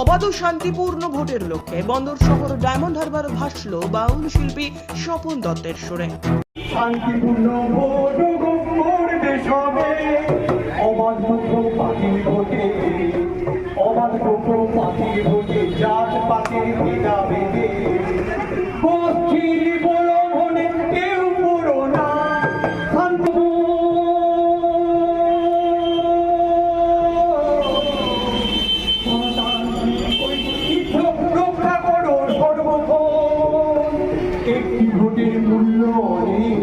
অবাধ ও শান্তিপূর্ণ ভোটের লক্ষ্যে বন্দর শহর ডায়মন্ড হারবার ভাসল বাউল শিল্পী স্বপন দত্তের সুরে। শান্তিপূর্ণ অবাধ পাখি ভোটে। অবাধ পাখির ভোটে জাত ভেদা মূল্য অনেক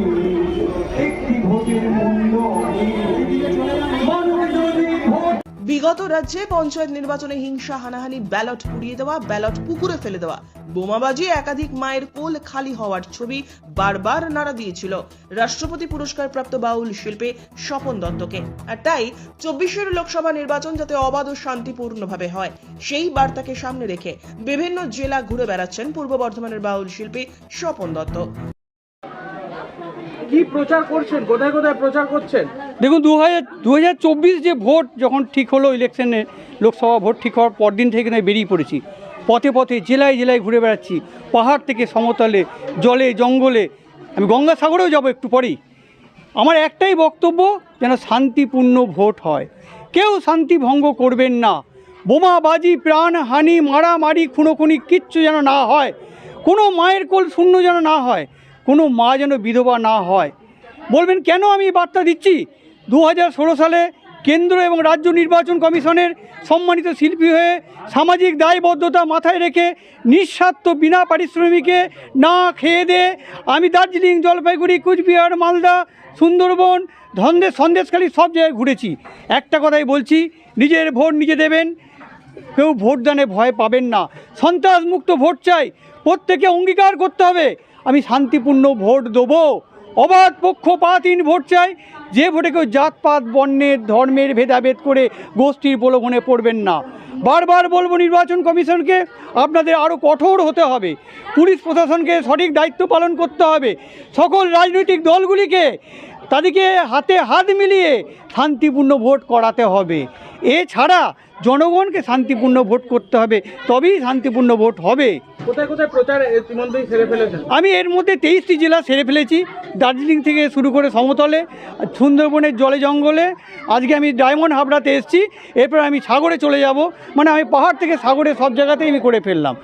একটি ভোটের মূল্য ভোট বিগত রাজ্যে পঞ্চায়েত নির্বাচনে হিংসা, হানাহানি, ব্যালট পুড়িয়ে দেওয়া, ব্যালট পুকুরে ফেলে দেওয়া। বোমাবাজি, একাধিক মায়ের কোল খালি হওয়ার ছবি বারবার নাড়া দিয়েছিল রাষ্ট্রপতি পুরস্কার প্রাপ্ত বাউল শিল্পে স্বপন দত্তকে। আর তাই চব্বিশের লোকসভা নির্বাচন যাতে অবাধ ও শান্তিপূর্ণভাবে হয়, সেই বার্তাকে সামনে রেখে বিভিন্ন জেলা ঘুরে বেড়াচ্ছেন পূর্ব বর্ধমানের বাউল শিল্পী স্বপন দত্ত। কি প্রচার করছেন? কোথায় কোথায় প্রচার করছেন? দেখুন, দু হাজার দু হাজার চব্বিশ যে ভোট যখন ঠিক হলো ইলেকশনে, লোকসভা ভোট ঠিক হওয়ার পর দিন থেকে বেরিয়ে পড়েছি। পথে পথে, জেলায় জেলায় ঘুরে বেড়াচ্ছি। পাহাড় থেকে সমতলে, জলে, জঙ্গলে। আমি গঙ্গাসাগরেও যাব একটু পরেই। আমার একটাই বক্তব্য, যেন শান্তিপূর্ণ ভোট হয়। কেউ শান্তি ভঙ্গ করবেন না। বোমাবাজি, প্রাণহানি, মারামারি, খুনোখুনি কিচ্ছু যেন না হয়। কোনো মায়ের কোল শূন্য যেন না হয়। কোনো মা যেন বিধবা না হয়। বলবেন, কেন আমি বার্তা দিচ্ছি? দু হাজার ষোলো সালে কেন্দ্র এবং রাজ্য নির্বাচন কমিশনের সম্মানিত শিল্পী হয়ে সামাজিক দায়বদ্ধতা মাথায় রেখে নিঃস্বার্থ বিনা পারিশ্রমিকে না খেয়ে দে, আমি দার্জিলিং জলপাইগুড়ি, কুচবিহার, মালদা, সুন্দরবন ধন্দেশ সন্দেশখালী সব জায়গায় ঘুরেছি। একটা কথাই বলছি, নিজের ভোট নিজে দেবেন, কেউ ভোটদানে ভয় পাবেন না। সন্ত্রাসমুক্ত ভোট চাই প্রত্যেকে অঙ্গীকার করতে হবে। শান্তিপূর্ণ ভোট দেবো। অবাধ পক্ষপাতহীন ভোট চাই। যে ভোটে কেউ জাতপাত, বর্ণের, ধর্মের ভেদাভেদ করে গোষ্ঠীর প্রলোভনে পড়বেন না। বারবার বলব নির্বাচন কমিশনকে, আপনাদের আরও কঠোর হতে হবে। পুলিশ প্রশাসনকে সঠিক দায়িত্ব পালন করতে হবে। সকল রাজনৈতিক দলগুলিকে তাদেরকে হাতে হাত মিলিয়ে শান্তিপূর্ণ ভোট করাতে হবে। এছাড়া জনগণকে শান্তিপূর্ণ ভোট করতে হবে। তবেই শান্তিপূর্ণ ভোট হবে। কোথায় কোথায় প্রচার ইতিমধ্যেই সেরে ফেলেছেন? আমি এর মধ্যে তেইশটি জেলা সেরে ফেলেছি। দার্জিলিং থেকে শুরু করে সমতলে সুন্দরবনের জলে জঙ্গলে আজকে আমি ডায়মন্ড হাবড়াতে এসেছি। এরপর আমি সাগরে চলে যাব। মানে আমি পাহাড় থেকে সাগরে সব জায়গাতেই আমি করে ফেললাম।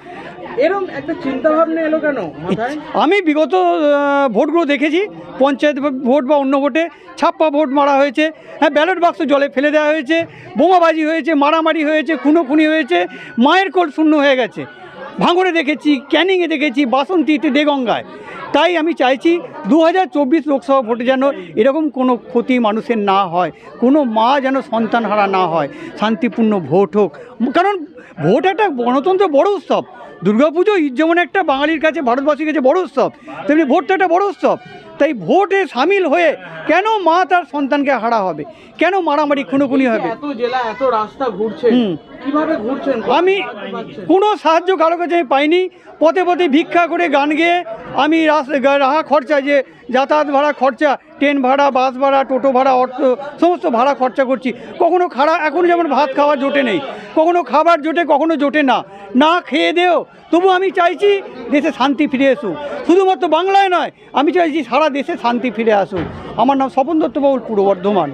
এরকম একটা চিন্তা ভাবনা এলো কেন আমি বিগত ভোটগুলো দেখেছি। পঞ্চায়েত ভোট বা অন্য ভোটে ছাপ্পা ভোট মারা হয়েছে। হ্যাঁ ব্যালট বাক্স জলে ফেলে দেওয়া হয়েছে। বোমাবাজি হয়েছে মারামারি হয়েছে খুনোখুনি হয়েছে মায়ের কোল শূন্য হয়ে গেছে। ভাঙড়ে দেখেছি ক্যানিংয়ে দেখেছি বাসন্তীতে দেগঙ্গায়। তাই আমি চাইছি দু হাজার চব্বিশ লোকসভা ভোটে যেন এরকম কোনো ক্ষতি মানুষের না হয় কোনো মা যেন সন্তান হারা না হয় শান্তিপূর্ণ ভোট হোক। কারণ ভোট একটা গণতন্ত্র বড় উৎসব। দুর্গাপুজো ঈদ যেমন একটা বাঙালির কাছে ভারতবাসীর কাছে বড় উৎসব তেমনি ভোটটা একটা বড় উৎসব। তাই ভোটে সামিল হয়ে কেন মা তার সন্তানকে হারা হবে? কেন মারামারি খুনোখুনি হবে? এত জেলা এত রাস্তা ঘুরছেন কীভাবে ঘুরছেন? আমি কোনো সাহায্য কারও কাছে আমি পাইনি। পথে পথে ভিক্ষা করে গান গেয়ে আমি রাহা খরচা যে যাতায়াত ভাড়া খরচা, ট্রেন ভাড়া, বাস ভাড়া, টোটো ভাড়া, অটো, সমস্ত ভাড়া খরচা করছি। কখনো খাড়া, এখন যেমন ভাত খাওয়ার জোটে নেই, কখনো খাবার জোটে, কখনো জোটে না। না খেয়ে দেও, তবু আমি চাইছি দেশে শান্তি ফিরে আসুক। শুধুমাত্র বাংলায় নয়, আমি চাইছি সারা দেশে শান্তি ফিরে আসুক। আমার নাম স্বপন দত্ত পূর্ব বর্ধমান।